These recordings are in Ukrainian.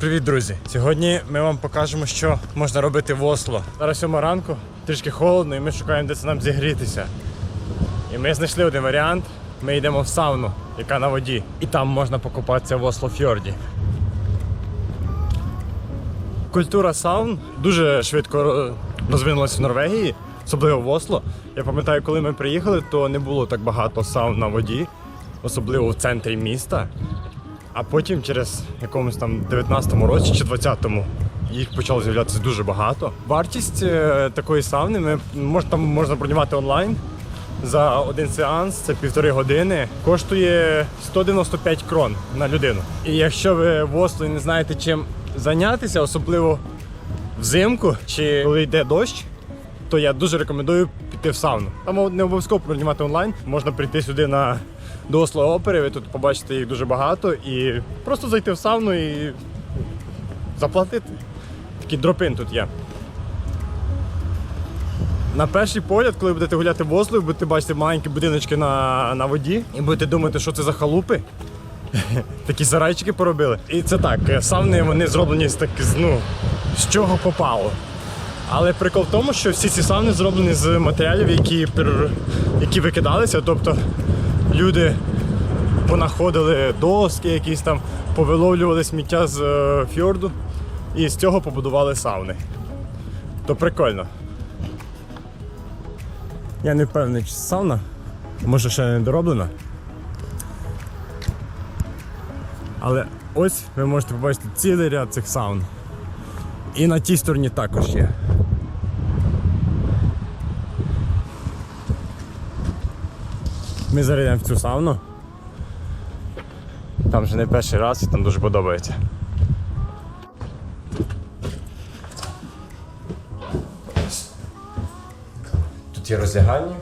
Привіт, друзі! Сьогодні ми вам покажемо, що можна робити в Осло. Зараз сьома ранку, трішки холодно, і ми шукаємо, де це нам зігрітися. І ми знайшли один варіант. Ми йдемо в сауну, яка на воді. І там можна покупатися в Осло Фьорді. Культура саун дуже швидко е, розвинулася в Норвегії, особливо в Осло. Я пам'ятаю, коли ми приїхали, то не було так багато саун на воді, особливо в центрі міста. А потім через якомусь там 19-му році чи 20-му їх почало з'являтися дуже багато. Вартість е, такої сауни ми мож, там можна бронювати онлайн. За один сеанс це півтори години. Коштує 195 крон на людину. І якщо ви в Осло не знаєте чим зайнятися, особливо взимку чи коли йде дощ, то я дуже рекомендую піти в сауну. Там не обов'язково бронювати онлайн. Можна прийти сюди на до Осло опери, ви тут побачите їх дуже багато, і просто зайти в сауну і заплатити. Такий дропин тут є. На перший погляд, коли будете гуляти в Осло, ви будете бачити маленькі будиночки на, на воді і будете думати, що це за халупи. Такі сарайчики поробили. І це так, е, сауни вони зроблені з так, ну, з чого попало. Але прикол в тому, що всі ці сауни зроблені з матеріалів, які, які викидалися. Тобто люди понаходили доски, якісь там, повиловлювали сміття з е, фьорду і з цього побудували сауни. То прикольно. Я не впевнений, чи сауна, може ще не дороблена. Але ось ви можете побачити цілий ряд цих саун. І на тій стороні також є. Ми зараз йдемо в цю сауну. Там вже не перший раз і там дуже подобається. Тут є роздягальні.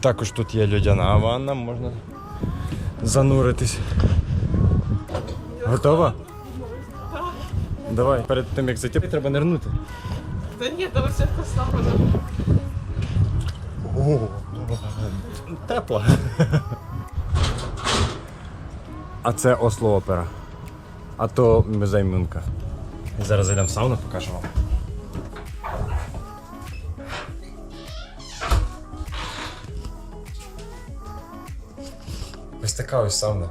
Також тут є льодяна ванна, можна зануритись. Готова? Давай, перед тим як зайти, треба нирнути. Да нет, там все поставлено. О, тепло. А це Осло Опера. А то музей Мюнка. Зараз зайдемо в сауну, покажу вам. Ось така ось сауна.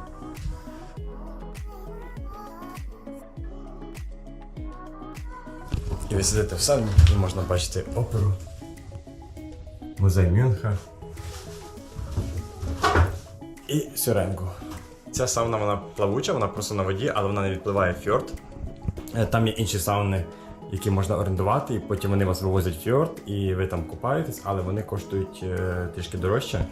І ви сидите в сауні і можна бачити оперу. Музей Мюнха і Сюренку. Ця сауна вона плавуча, вона просто на воді, але вона не відпливає в фьорд. Е, Там є інші сауни, які можна орендувати, і потім вони вас вивозять в фьорд, і ви там купаєтесь, але вони коштують е, трішки дорожче.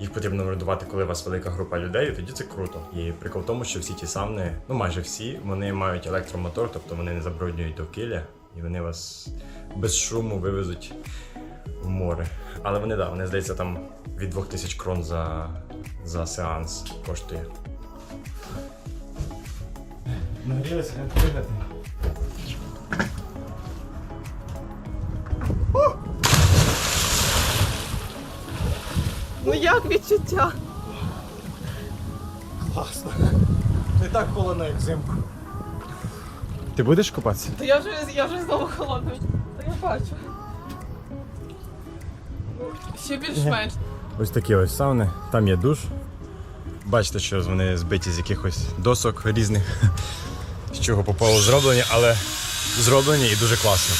Їх потрібно орендувати, коли у вас велика група людей, і тоді це круто. І прикол в тому, що всі ті сауни, ну майже всі, вони мають електромотор, тобто вони не забруднюють довкілля, і вони вас без шуму вивезуть в море. Але вони, да, вони здається, там від 2000 крон за, за сеанс коштує. Нагрілися, не пригати. Ну як відчуття? Класно. Не так холодно, як взимку. Ти будеш купатися? Та я вже я вже знову холодна. Та я бачу. Ще більш-менш. Ось такі ось сауни, там є душ. Бачите, що вони збиті з якихось досок різних, з чого попало зроблені, але зроблені і дуже класно.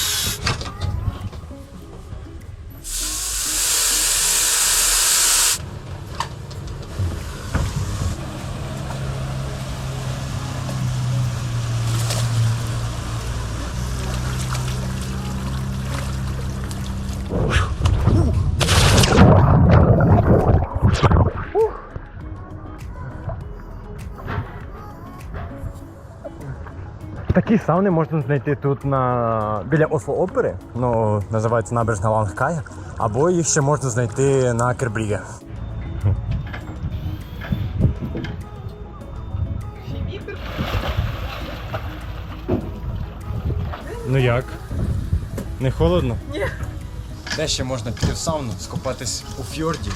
Такі сауни можна знайти тут на біля Осло Опери, ну називається набережна Лангкая, або їх ще можна знайти на Кербріге. Ну як? Не холодно? Ні. Де ще можна піти в сауну, скупатись у фьорді.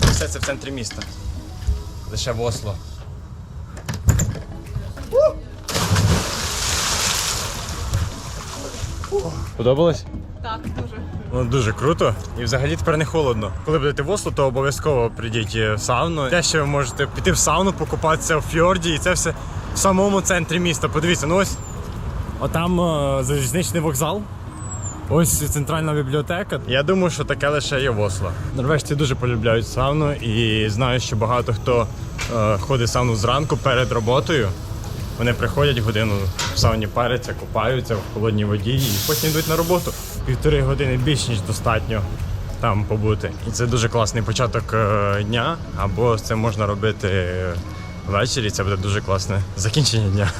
Все це в центрі міста. Лише в Осло. Подобалось? Так, дуже. Ну, дуже круто. І взагалі тепер не холодно. Коли будете в Осло, то обов'язково прийдіть в сауну. Те, що ви можете піти в сауну, покупатися в фьорді, і це все в самому центрі міста. Подивіться, ну ось отам е, залізничний вокзал. Ось центральна бібліотека. Я думаю, що таке лише є в Осло. Норвежці дуже полюбляють сауну і знаю, що багато хто е, ходить в сауну зранку перед роботою. Вони приходять годину в сауні паряться, купаються в холодній воді і потім йдуть на роботу. Півтори години більш ніж достатньо там побути. І це дуже класний початок е, дня, або це можна робити ввечері. Це буде дуже класне закінчення дня.